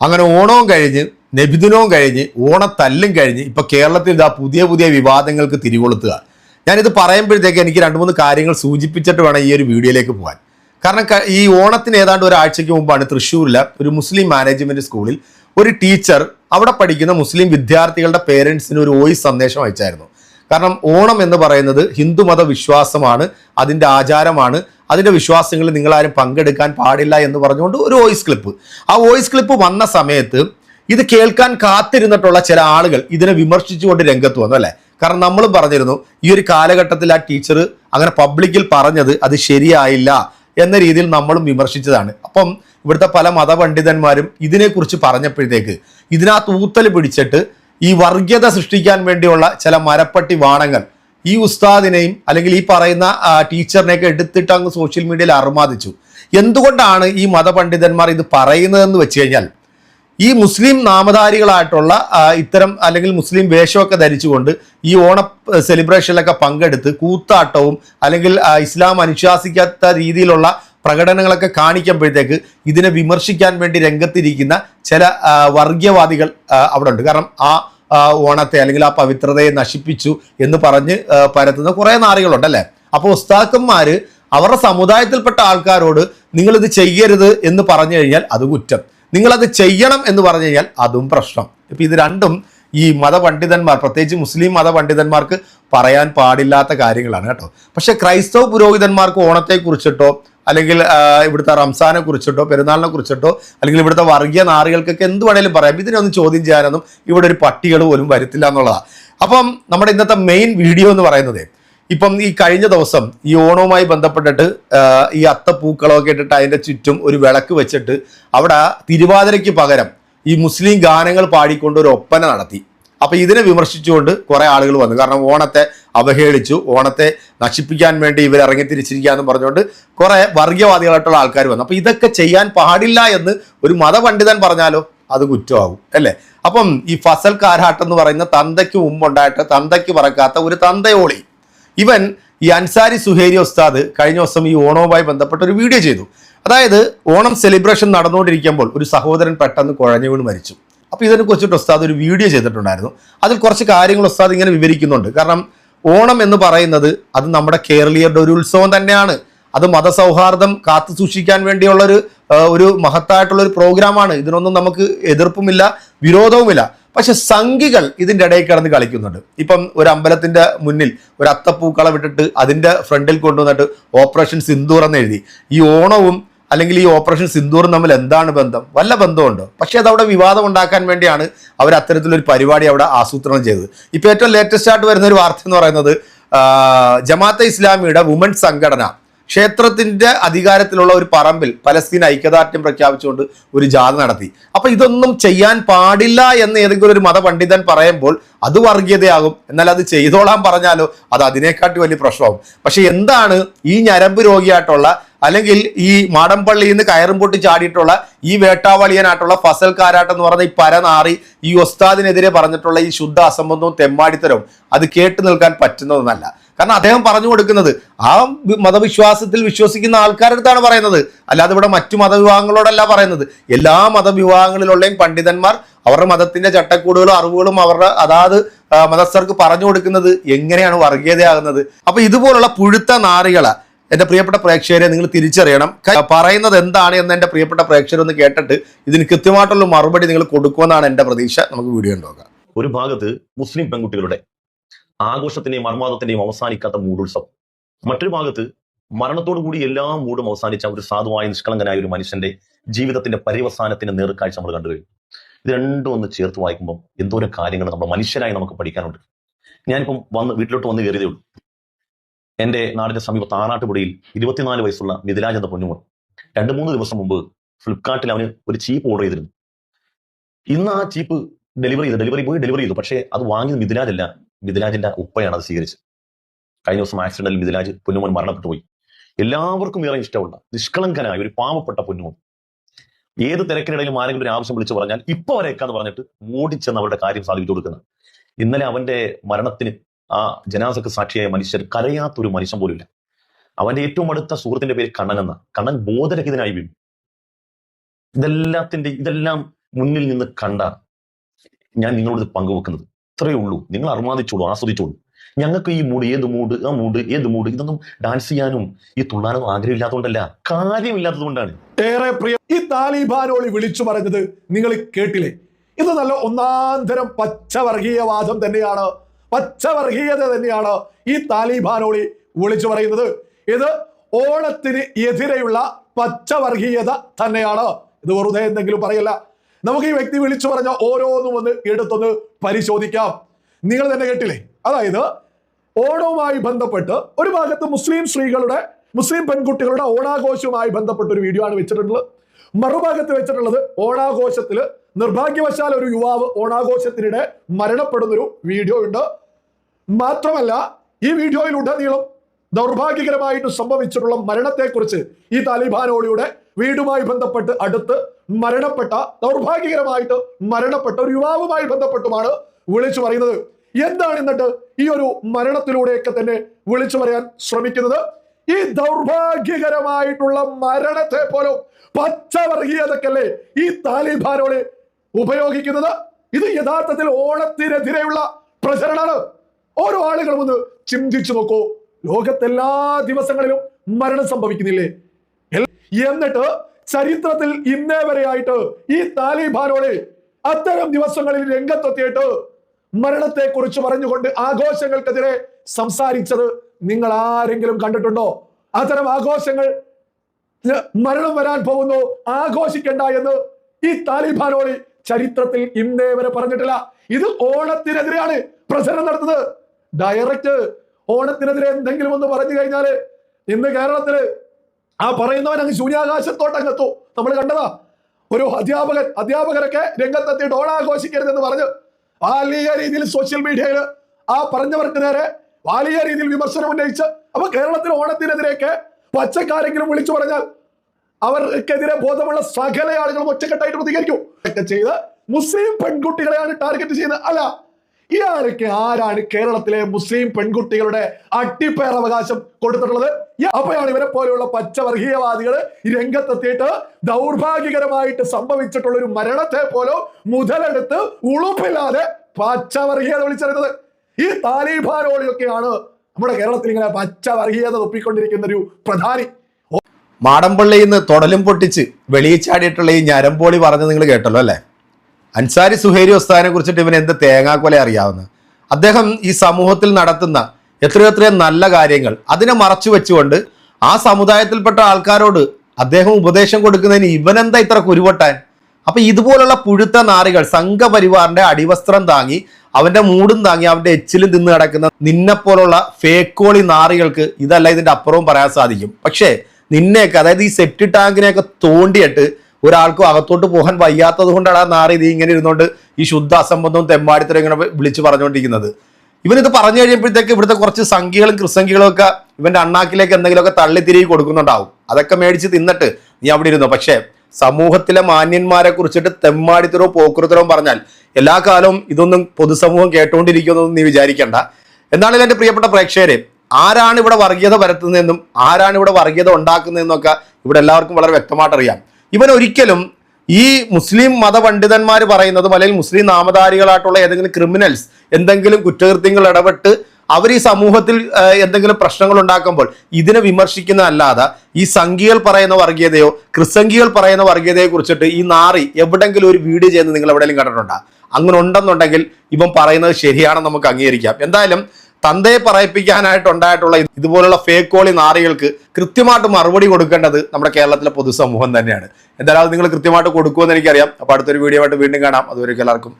അങ്ങനെ ഓണവും കഴിഞ്ഞ് നബിദിനവും കഴിഞ്ഞ് ഓണത്തല്ലും കഴിഞ്ഞ് ഇപ്പൊ കേരളത്തിൽ ഇതാ പുതിയ പുതിയ വിവാദങ്ങൾക്ക് തിരികൊളുത്തുക. ഞാനിത് പറയുമ്പോഴത്തേക്ക് എനിക്ക് രണ്ട് മൂന്ന് കാര്യങ്ങൾ സൂചിപ്പിച്ചിട്ട് വേണം ഈ ഒരു വീഡിയോയിലേക്ക് പോകാൻ കാരണം ഈ ഓണത്തിന് ഏതാണ്ട് ഒരാഴ്ചയ്ക്ക് മുമ്പാണ് തൃശ്ശൂരിലെ ഒരു മുസ്ലിം മാനേജ്മെന്റ് സ്കൂളിൽ ഒരു ടീച്ചർ അവിടെ പഠിക്കുന്ന മുസ്ലിം വിദ്യാർത്ഥികളുടെ പേരൻസിന് ഒരു വോയിസ് സന്ദേശം അയച്ചായിരുന്നു. കാരണം ഓണം എന്ന് പറയുന്നത് ഹിന്ദുമത വിശ്വാസമാണ് അതിന്റെ ആചാരമാണ് അതിന്റെ വിശ്വാസങ്ങളിൽ നിങ്ങളാരും പങ്കെടുക്കാൻ പാടില്ല എന്ന് പറഞ്ഞുകൊണ്ട് ഒരു വോയിസ് ക്ലിപ്പ് ആ വോയിസ് ക്ലിപ്പ് വന്ന സമയത്ത് ഇത് കേൾക്കാൻ കാത്തിരുന്നിട്ടുള്ള ചില ആളുകൾ ഇതിനെ വിമർശിച്ചുകൊണ്ട് രംഗത്ത് വന്നു അല്ലേ? കാരണം നമ്മൾ പറഞ്ഞിരുന്നു ഈ ഒരു കാലഘട്ടത്തിൽ ആ ടീച്ചർ അങ്ങനെ പബ്ലിക്കിൽ പറഞ്ഞത് അത് ശരിയായില്ല എന്ന രീതിയിൽ നമ്മളും വിമർശിച്ചതാണ്. അപ്പം ഇവിടുത്തെ പല മതപണ്ഡിതന്മാരും ഇതിനെക്കുറിച്ച് പറഞ്ഞപ്പോഴത്തേക്ക് ഇതിനകത്ത് ഊത്തൽ പിടിച്ചിട്ട് ഈ വർഗീയത സൃഷ്ടിക്കാൻ വേണ്ടിയുള്ള ചില മരപ്പട്ടി വാണങ്ങൾ ഈ ഉസ്താദിനെയും അല്ലെങ്കിൽ ഈ പറയുന്ന ടീച്ചറിനെയൊക്കെ എടുത്തിട്ട് അങ്ങ് സോഷ്യൽ മീഡിയയിൽ അർമാദിച്ചു എന്തുകൊണ്ടാണ് ഈ മതപണ്ഡിതന്മാർ ഇത് പറയുന്നതെന്ന് വെച്ച് കഴിഞ്ഞാൽ ഈ മുസ്ലിം നാമധാരികളായിട്ടുള്ള ഇത്തരം അല്ലെങ്കിൽ മുസ്ലിം വേഷമൊക്കെ ധരിച്ചുകൊണ്ട് ഈ ഓണ സെലിബ്രേഷനിലൊക്കെ പങ്കെടുത്ത് കൂത്താട്ടവും അല്ലെങ്കിൽ ഇസ്ലാം അനുശാസിക്കാത്ത രീതിയിലുള്ള പ്രകടനങ്ങളൊക്കെ കാണിക്കുമ്പോഴത്തേക്ക് ഇതിനെ വിമർശിക്കാൻ വേണ്ടി രംഗത്തിരിക്കുന്ന ചില വർഗീയവാദികൾ അവിടെ ഉണ്ട് കാരണം ആ, ഓണത്തെ അല്ലെങ്കിൽ ആ പവിത്രതയെ നശിപ്പിച്ചു എന്ന് പറഞ്ഞ് പരത്തുന്ന കുറേ നാറികളുണ്ട് അല്ലേ? അപ്പോൾ ഉസ്താക്കന്മാർ അവരുടെ സമുദായത്തിൽപ്പെട്ട ആൾക്കാരോട് നിങ്ങളിത് ചെയ്യരുത് എന്ന് പറഞ്ഞു കഴിഞ്ഞാൽ അത് കുറ്റം. നിങ്ങളത് ചെയ്യണം എന്ന് പറഞ്ഞു കഴിഞ്ഞാൽ അതും പ്രശ്നം. ഇപ്പം ഇത് രണ്ടും ഈ മതപണ്ഡിതന്മാർ പ്രത്യേകിച്ച് മുസ്ലിം മതപണ്ഡിതന്മാർക്ക് പറയാൻ പാടില്ലാത്ത കാര്യങ്ങളാണ് കേട്ടോ. പക്ഷെ ക്രൈസ്തവ പുരോഹിതന്മാർക്ക് ഓണത്തെക്കുറിച്ചിട്ടോ അല്ലെങ്കിൽ ഇവിടുത്തെ റംസാനെ കുറിച്ചിട്ടോ പെരുന്നാളിനെ കുറിച്ചിട്ടോ അല്ലെങ്കിൽ ഇവിടുത്തെ വർഗീയ നാറികൾക്കൊക്കെ എന്ത് വേണേലും പറയാം. ഇതിനൊന്നും ചോദ്യം ചെയ്യാനൊന്നും ഇവിടെ ഒരു പട്ടികൾ പോലും വരത്തില്ല എന്നുള്ളതാണ് അപ്പം നമ്മുടെ ഇന്നത്തെ മെയിൻ വീഡിയോ എന്ന് പറയുന്നത് ഇപ്പം ഈ കഴിഞ്ഞ ദിവസം ഈ ഓണവുമായി ബന്ധപ്പെട്ടിട്ട് ഈ അത്തപ്പൂക്കളമൊക്കെ ഇട്ടിട്ട് അതിന്റെ ചുറ്റും ഒരു വിളക്ക് വെച്ചിട്ട് അവിടെ തിരുവാതിരയ്ക്ക് പകരം ഈ മുസ്ലിം ഗാനങ്ങൾ പാടിക്കൊണ്ട് ഒരു ഒപ്പന നടത്തി. അപ്പൊ ഇതിനെ വിമർശിച്ചുകൊണ്ട് കുറെ ആളുകൾ വന്നു. കാരണം ഓണത്തെ അവഹേളിച്ചു. ഓണത്തെ നശിപ്പിക്കാൻ വേണ്ടി ഇവർ ഇറങ്ങി തിരിച്ചിരിക്കാന്ന് പറഞ്ഞുകൊണ്ട് കുറെ വർഗീയവാദികളായിട്ടുള്ള ആൾക്കാർ വന്നു. അപ്പൊ ഇതൊക്കെ ചെയ്യാൻ പാടില്ല എന്ന് ഒരു മതപണ്ഡിതൻ പറഞ്ഞാലോ അത് കുറ്റമാകും അല്ലേ? അപ്പം ഈ ഫസൽ കാരാട്ട് എന്ന് പറയുന്ന തന്തയ്ക്ക് മുമ്പുണ്ടായിട്ട് തന്തയ്ക്ക് പറക്കാത്ത ഒരു തന്തയോളി. ഇവൻ ഈ അൻസാരി സുഹേരി ഉസ്താദ് കഴിഞ്ഞ ദിവസം ഈ ഓണവുമായി ബന്ധപ്പെട്ട ഒരു വീഡിയോ ചെയ്തു. അതായത് ഓണം സെലിബ്രേഷൻ നടന്നുകൊണ്ടിരിക്കുമ്പോൾ ഒരു സഹോദരൻ പെട്ടെന്ന് കുഴഞ്ഞു വീണ് മരിച്ചു. അപ്പോൾ ഇതിനെ കുറിച്ചിട്ട് ഉസ്താദ് ഒരു വീഡിയോ ചെയ്തിട്ടുണ്ടായിരുന്നു. അതിൽ കുറച്ച് കാര്യങ്ങൾ ഉസ്താദ് ഇങ്ങനെ വിവരിക്കുന്നുണ്ട്. കാരണം ഓണം എന്ന് പറയുന്നത് അത് നമ്മുടെ കേരളീയരുടെ ഒരു ഉത്സവം തന്നെയാണ്. അത് മതസൗഹാർദ്ദം കാത്തു സൂക്ഷിക്കാൻ വേണ്ടിയുള്ളൊരു ഒരു മഹത്തായിട്ടുള്ളൊരു പ്രോഗ്രാമാണ്. ഇതിനൊന്നും നമുക്ക് എതിർപ്പുമില്ല വിരോധവുമില്ല. പക്ഷെ സംഘികൾ ഇതിന്റെ ഇടയിൽ കിടന്ന് കളിക്കുന്നുണ്ട്. ഇപ്പം ഒരു അമ്പലത്തിന്റെ മുന്നിൽ ഒരു അത്തപ്പൂക്കളം ഇട്ടിട്ട് അതിന്റെ ഫ്രണ്ടിൽ കൊണ്ടുവന്നിട്ട് ഓപ്പറേഷൻ സിന്ദൂർ എന്ന് എഴുതി. ഈ ഓണവും അല്ലെങ്കിൽ ഈ ഓപ്പറേഷൻ സിന്ദൂറും തമ്മിൽ എന്താണ് ബന്ധം? വല്ല ബന്ധമുണ്ടോ? പക്ഷേ അത് അവിടെ വിവാദം ഉണ്ടാക്കാൻ വേണ്ടിയാണ് അവർ അത്തരത്തിലൊരു പരിപാടി അവിടെ ആസൂത്രണം ചെയ്തത്. ഇപ്പോൾ ഏറ്റവും ലേറ്റസ്റ്റ് ആയിട്ട് വരുന്ന ഒരു വാർത്ത എന്ന് പറയുന്നത് ജമാഅത്തെ ഇസ്ലാമിയുടെ വുമൺ സംഘടന. ക്ഷേത്രത്തിന്റെ അധികാരത്തിലുള്ള ഒരു പറമ്പിൽ പലസ്തീൻ ഐക്യദാർഢ്യം പ്രഖ്യാപിച്ചുകൊണ്ട് ഒരു ജാഥ നടത്തി. അപ്പൊ ഇതൊന്നും ചെയ്യാൻ പാടില്ല എന്ന് ഏതെങ്കിലും ഒരു മതപണ്ഡിതൻ പറയുമ്പോൾ അത് വർഗീയതയാകും. എന്നാൽ അത് ചെയ്തോളാൻ പറഞ്ഞാലോ അത് അതിനേക്കാട്ടി വലിയ പ്രശ്നമാകും. പക്ഷെ എന്താണ് ഈ ഞരമ്പ് രോഗിയായിട്ടുള്ള അല്ലെങ്കിൽ ഈ മാടമ്പള്ളിയിൽ നിന്ന് കയറും പൊട്ടി ചാടിയിട്ടുള്ള ഈ വേട്ടാവളിയനായിട്ടുള്ള ഫസൽ എന്ന് പറയുന്ന ഈ പരനാറി ഈ ഒസ്താദിനെതിരെ പറഞ്ഞിട്ടുള്ള ഈ ശുദ്ധ അസംബന്ധവും തെമ്മാടിത്തരവും അത് കേട്ടു നിൽക്കാൻ പറ്റുന്നതെന്നല്ല. കാരണം അദ്ദേഹം പറഞ്ഞു കൊടുക്കുന്നത് ആ മതവിശ്വാസത്തിൽ വിശ്വസിക്കുന്ന ആൾക്കാരുടെ അടുത്താണ് പറയുന്നത്. അല്ലാതെ ഇവിടെ മറ്റു മതവിഭാഗങ്ങളോടല്ല പറയുന്നത്. എല്ലാ മതവിഭാഗങ്ങളിലുള്ളയും പണ്ഡിതന്മാർ അവരുടെ മതത്തിന്റെ ചട്ടക്കൂടുകളും അറിവുകളും അവരുടെ അതാത് മതസ്ഥർക്ക് പറഞ്ഞു കൊടുക്കുന്നത് എങ്ങനെയാണ് വർഗീയതയാകുന്നത്. അപ്പൊ ഇതുപോലുള്ള പുഴുത്ത നാറികളെ എന്റെ പ്രിയപ്പെട്ട പ്രേക്ഷകരെ നിങ്ങൾ തിരിച്ചറിയണം. പറയുന്നത് എന്താണ് എന്ന് എന്റെ പ്രിയപ്പെട്ട പ്രേക്ഷകരൊന്ന് കേട്ടിട്ട് ഇതിന് കൃത്യമായിട്ടുള്ള മറുപടി നിങ്ങൾ കൊടുക്കുമെന്നാണ് എന്റെ പ്രതീക്ഷ. നമുക്ക് വീഡിയോ നോക്കാം ഒരു ഭാഗത്ത് മുസ്ലിം പെൺകുട്ടികളുടെ ആഘോഷത്തിന്റെയും മർമാദത്തിന്റെയും അവസാനിക്കാത്ത മൂടുത്സവം. മറ്റൊരു ഭാഗത്ത് മരണത്തോടു കൂടി എല്ലാ മൂടും അവസാനിച്ച ഒരു സാധുവായ നിഷ്കളങ്കനായ ഒരു മനുഷ്യന്റെ ജീവിതത്തിന്റെ പര്യവസാനത്തിന്റെ നേർക്കാഴ്ച നമ്മൾ കണ്ടു കണ്ടുകഴിഞ്ഞു ഇത് രണ്ടും ഒന്ന് ചേർത്ത് വായിക്കുമ്പോൾ എന്തോരം കാര്യങ്ങൾ നമ്മുടെ മനുഷ്യരായി നമുക്ക് പഠിക്കാനുണ്ട്. ഞാനിപ്പം വന്ന് വീട്ടിലോട്ട് വന്ന് കയറിയതേ ഉള്ളൂ. എന്റെ നാടിന്റെ സമീപത്ത് ആറാട്ടുപുഴയിൽ ഇരുപത്തിനാല് വയസ്സുള്ള മിഥിലാജ് എന്ന പൊന്നുമോൾ രണ്ട് മൂന്ന് ദിവസം മുമ്പ് ഫ്ലിപ്കാർട്ടിൽ അവന് ഒരു ചീപ്പ് ഓർഡർ ചെയ്തിരുന്നു. ഇന്ന് ആ ചീപ്പ് ഡെലിവറി ചെയ്തു ഡെലിവറി പോയി ഡെലിവറി ചെയ്തു. പക്ഷേ അത് വാങ്ങിയത് മിഥിലാജ് അല്ല മിഥിലാജിന്റെ ഉപ്പയാണ് അത് സ്വീകരിച്ചത്. കഴിഞ്ഞ ദിവസം ആക്സിഡന്റിൽ മിഥിലാജ് പൊന്നുമോൻ മരണപ്പെട്ടു പോയി. എല്ലാവർക്കും ഏറെ ഇഷ്ടമുള്ള നിഷ്കളങ്കനായ ഒരു പാവപ്പെട്ട പൊന്നുമോൻ. ഏത് തിരക്കിനിടയിലും ആരെങ്കിലും ഒരു ആവശ്യം വിളിച്ചു പറഞ്ഞാൽ ഇപ്പൊ വരേക്കാന്ന് പറഞ്ഞിട്ട് ഓടിച്ചെന്ന് അവരുടെ കാര്യം സാധിച്ചു കൊടുക്കുന്നത്. ഇന്നലെ അവന്റെ മരണത്തിന് ആ ജനാസക്ക് സാക്ഷിയായ മനുഷ്യർ കരയാത്തൊരു മനുഷ്യൻ പോലുമില്ല. അവന്റെ ഏറ്റവും അടുത്ത സുഹൃത്തിന്റെ പേര് കണ്ണൻ എന്ന. കണ്ണൻ ബോധരഹിതനായി വീണു. ഇതെല്ലാത്തിന്റെ ഇതെല്ലാം മുന്നിൽ നിന്ന് കണ്ട ഞാൻ നിങ്ങളോട് പങ്കുവെക്കുന്നത്. ഇത്രയേ ഉള്ളൂ. നിങ്ങൾ അർമാദിച്ചോളൂ ആസ്വദിച്ചോളൂ. ഞങ്ങൾക്ക് ഈ മൂഡ് ഏത് മൂഡ് ആ മൂഡ് ഏത് മൂഡ് ഇതൊന്നും ഡാൻസ് ചെയ്യാനും ഈ തുള്ളാനൊന്നും ആഗ്രഹമില്ലാത്തതുകൊണ്ടല്ല കാര്യമില്ലാത്തതുകൊണ്ടാണ്. ഏറെ പ്രിയ ഈ താലിബാനോളി വിളിച്ചു പറഞ്ഞത് നിങ്ങൾ കേട്ടില്ലേ? ഇത് നല്ല ഒന്നാന്തരം പച്ചവർഗീയവാദം തന്നെയാണ്. പച്ചവർഗീയത തന്നെയാണ് ഈ താലിബാനോളി വിളിച്ചു പറയുന്നത്. ഇത് ഓണത്തിന് എതിരെയുള്ള പച്ചവർഗീയത തന്നെയാണ്. ഇത് വെറുതെ എന്തെങ്കിലും പറയല്ല. നമുക്ക് ഈ വ്യക്തി വിളിച്ചു പറഞ്ഞ ഓരോന്നും ഒന്ന് എടുത്തൊന്ന് പരിശോധിക്കാം. നിങ്ങൾ തന്നെ കേട്ടില്ലേ? അതായത് ഓണവുമായി ബന്ധപ്പെട്ട് ഒരു ഭാഗത്ത് മുസ്ലിം സ്ത്രീകളുടെ മുസ്ലിം പെൺകുട്ടികളുടെ ഓണാഘോഷവുമായി ബന്ധപ്പെട്ട ഒരു വീഡിയോ ആണ് വെച്ചിട്ടുള്ളത്. മറുഭാഗത്ത് വെച്ചിട്ടുള്ളത് ഓണാഘോഷത്തിൽ നിർഭാഗ്യവശാൽ ഒരു യുവാവ് ഓണാഘോഷത്തിനിടെ മരണപ്പെടുന്ന ഒരു വീഡിയോ ഉണ്ട്. മാത്രമല്ല ഈ വീഡിയോയിൽ വീഡിയോയിലുടനീളം ദൗർഭാഗ്യകരമായിട്ട് സംഭവിച്ചിട്ടുള്ള മരണത്തെക്കുറിച്ച് ഈ താലിബാനോളിയുടെ വീടുമായി ബന്ധപ്പെട്ട് അടുത്ത് മരണപ്പെട്ട ദൗർഭാഗ്യകരമായിട്ട് മരണപ്പെട്ട ഒരു യുവാവുമായി ബന്ധപ്പെട്ടുമാണ് വിളിച്ചു പറയുന്നത്. എന്താണ് എന്നിട്ട് ഈ ഒരു മരണത്തിലൂടെയൊക്കെ തന്നെ വിളിച്ചു പറയാൻ ശ്രമിക്കുന്നത്? ഈ ദൗർഭാഗ്യകരമായിട്ടുള്ള മരണത്തെ പോലും പച്ചവർഗീയതക്കല്ലേ ഈ താലിബാനോട് ഉപയോഗിക്കുന്നത്? ഇത് യഥാർത്ഥത്തിൽ ഓണത്തിനെതിരെയുള്ള പ്രചരണമാണ്. ഓരോ ആളുകളും ഒന്ന് ചിന്തിച്ചു നോക്കൂ. ലോകത്തെല്ലാ ദിവസങ്ങളിലും മരണം സംഭവിക്കുന്നില്ലേ? എന്നിട്ട് ചരിത്രത്തിൽ ഇന്നേ വരെയായിട്ട് ഈ താലിബാനോട് അത്തരം ദിവസങ്ങളിൽ രംഗത്തെത്തിയിട്ട് മരണത്തെ കുറിച്ച് പറഞ്ഞുകൊണ്ട് ആഘോഷങ്ങൾക്കെതിരെ സംസാരിച്ചത് നിങ്ങൾ ആരെങ്കിലും കണ്ടിട്ടുണ്ടോ? അത്തരം ആഘോഷങ്ങൾ മരണം വരാൻ പോകുന്നു ആഘോഷിക്കണ്ട എന്ന് ഈ താലിബാനോളി ചരിത്രത്തിൽ ഇന്നേ വരെ പറഞ്ഞിട്ടില്ല. ഇത് ഓണത്തിനെതിരെയാണ് പ്രചരണം നടത്തുന്നത് ഡയറക്റ്റ് ഓണത്തിനെതിരെ എന്തെങ്കിലും ഒന്ന് പറഞ്ഞു കഴിഞ്ഞാൽ ഇന്ന് കേരളത്തിൽ ആ പറയുന്നവൻ അങ്ങ് ശൂന്യാകാശത്തോട്ട് അങ്ങെത്തു നമ്മൾ കണ്ടതാ ഒരു അധ്യാപകൻ അധ്യാപകരൊക്കെ രംഗത്തെത്തിയിട്ട് ഓണാഘോഷിക്കരുതെന്ന് പറഞ്ഞ് വലിയ രീതിയിൽ സോഷ്യൽ മീഡിയയിൽ ആ പറഞ്ഞവർക്ക് നേരെ വലിയ രീതിയിൽ വിമർശനം ഉന്നയിച്ച് അപ്പൊ കേരളത്തിൽ ഓണത്തിനെതിരെയൊക്കെ പച്ചക്കാരെങ്കിലും വിളിച്ചു പറഞ്ഞാൽ അവർക്കെതിരെ ബോധമുള്ള സകല ആളുകളും ഒറ്റക്കെട്ടായിട്ട് പ്രതികരിക്കും. ഒക്കെ ചെയ്ത് മുസ്ലിം പെൺകുട്ടികളെയാണ് ടാർഗറ്റ് ചെയ്യുന്നത്. അല്ല ഇയാൾക്ക് ആരാണ് കേരളത്തിലെ മുസ്ലിം പെൺകുട്ടികളുടെ അട്ടിപ്പേർ അവകാശം കൊടുത്തിട്ടുള്ളത്? അപ്പോഴാണ് ഇവരെ പോലെയുള്ള പച്ചവർഗീയവാദികൾ രംഗത്തെത്തിയിട്ട് ദൗർഭാഗ്യകരമായിട്ട് സംഭവിച്ചിട്ടുള്ള ഒരു മരണത്തെ പോലും മുതലെടുത്ത് ഉളുപ്പില്ലാതെ പച്ചവർഗീയത വിളിച്ചെടുത്തത് ഈ താലിബാനോളിയൊക്കെയാണ് നമ്മുടെ കേരളത്തിൽ ഇങ്ങനെ പച്ചവർഗീയത ഒപ്പിക്കൊണ്ടിരിക്കുന്ന ഒരു പ്രധാനി. മാടമ്പള്ളിയിൽ നിന്ന് തൊടലും പൊട്ടിച്ച് വെളിയിൽ ചാടിയിട്ടുള്ള ഈ ഞരമ്പോളി പറഞ്ഞത് നിങ്ങൾ കേട്ടല്ലോ അല്ലേ? അൻസാരി സുഹേരി ഉസ്താദിനെ കുറിച്ചിട്ട് ഇവന് എന്ത് തേങ്ങാക്കൊല അറിയാവുന്ന? അദ്ദേഹം ഈ സമൂഹത്തിൽ നടത്തുന്ന എത്രയോ എത്രയോ നല്ല കാര്യങ്ങൾ അതിനെ മറച്ചു വെച്ചുകൊണ്ട് ആ സമുദായത്തിൽപ്പെട്ട ആൾക്കാരോട് അദ്ദേഹം ഉപദേശം കൊടുക്കുന്നതിന് ഇവനെന്താ ഇത്ര കുരുവട്ടാൻ അപ്പൊ ഇതുപോലുള്ള പുഴുത്ത നാറികൾ സംഘപരിവാറിന്റെ അടിവസ്ത്രം താങ്ങി അവന്റെ മൂടും താങ്ങി അവന്റെ എച്ചിലും തിന്ന് കിടക്കുന്ന നിന്നെപ്പോലുള്ള ഫേക്കോളി നാറികൾക്ക് ഇതല്ല ഇതിന്റെ അപ്പുറവും പറയാൻ സാധിക്കും. പക്ഷേ നിന്നെയൊക്കെ അതായത് ഈ സെപ്റ്റി ടാങ്കിനെയൊക്കെ തോണ്ടിയിട്ട് ഒരാൾക്കും അകത്തോട്ട് പോകാൻ വയ്യാത്തത് കൊണ്ടാണ് ആ നാറി നീ ഇങ്ങനെ ഇരുന്നുകൊണ്ട് ഈ ശുദ്ധ അസംബന്ധവും തെമ്മാടിത്തരം ഇങ്ങനെ വിളിച്ച് പറഞ്ഞുകൊണ്ടിരിക്കുന്നത് ഇവനിത് പറഞ്ഞു കഴിയുമ്പോഴത്തേക്ക് ഇവിടുത്തെ കുറച്ച് സംഖ്യകളും കൃസംഖ്യകളും ഒക്കെ ഇവന്റെ അണ്ണാക്കിലേക്ക് എന്തെങ്കിലുമൊക്കെ തള്ളിത്തിരികെ കൊടുക്കുന്നുണ്ടാവും. അതൊക്കെ മേടിച്ച് തിന്നിട്ട് നീ അവിടെ ഇരുന്നു. പക്ഷേ സമൂഹത്തിലെ മാന്യന്മാരെ കുറിച്ചിട്ട് തെമ്മാടിത്തരവും പോക്കുറത്തരവും പറഞ്ഞാൽ എല്ലാ കാലവും ഇതൊന്നും പൊതുസമൂഹം കേട്ടുകൊണ്ടിരിക്കുമെന്നൊന്നും നീ വിചാരിക്കേണ്ട. എന്നാലും എന്റെ പ്രിയപ്പെട്ട പ്രേക്ഷകരെ ആരാണ് ഇവിടെ വർഗീയത പരത്തുന്നതെന്നും ആരാണ് ഇവിടെ വർഗീയത ഉണ്ടാക്കുന്നതെന്നൊക്കെ ഇവിടെ എല്ലാവർക്കും വളരെ വ്യക്തമായിട്ട് അറിയാം ഇവൻ ഒരിക്കലും ഈ മുസ്ലിം മതപണ്ഡിതന്മാർ പറയുന്നതും അല്ലെങ്കിൽ മുസ്ലിം നാമധാരികളായിട്ടുള്ള ഏതെങ്കിലും ക്രിമിനൽസ് എന്തെങ്കിലും കുറ്റകൃത്യങ്ങൾ ഇടപെട്ട് അവർ ഈ സമൂഹത്തിൽ എന്തെങ്കിലും പ്രശ്നങ്ങൾ ഉണ്ടാക്കുമ്പോൾ ഇതിനെ വിമർശിക്കുന്ന അല്ലാതെ ഈ സംഘികൾ പറയുന്ന വർഗീയതയോ ക്രിസംഖികൾ പറയുന്ന വർഗീയതയെ കുറിച്ചിട്ട് ഈ നാറി എവിടെങ്കിലും ഒരു വീഡിയോ ചെയ്യുന്നത് നിങ്ങൾ എവിടെയെങ്കിലും കണ്ടിട്ടുണ്ടോ? അങ്ങനെ ഉണ്ടെന്നുണ്ടെങ്കിൽ ഇവൻ പറയുന്നത് ശരിയാണെന്ന് നമുക്ക് അംഗീകരിക്കാം. എന്തായാലും തന്തയെ പറയിപ്പിക്കാനായിട്ടുണ്ടായിട്ടുള്ള ഇതുപോലുള്ള ഫേക്ക് കോളി നാറികൾക്ക് കൃത്യമായിട്ട് മറുപടി കൊടുക്കേണ്ടത് നമ്മുടെ കേരളത്തിലെ പൊതുസമൂഹം തന്നെയാണ്. എന്തായാലും നിങ്ങൾ കൃത്യമായിട്ട് കൊടുക്കുമെന്ന് എനിക്കറിയാം. അപ്പോൾ അടുത്തൊരു വീഡിയോ ആയിട്ട് വീണ്ടും കാണാം. അതുവരെ എല്ലാവർക്കും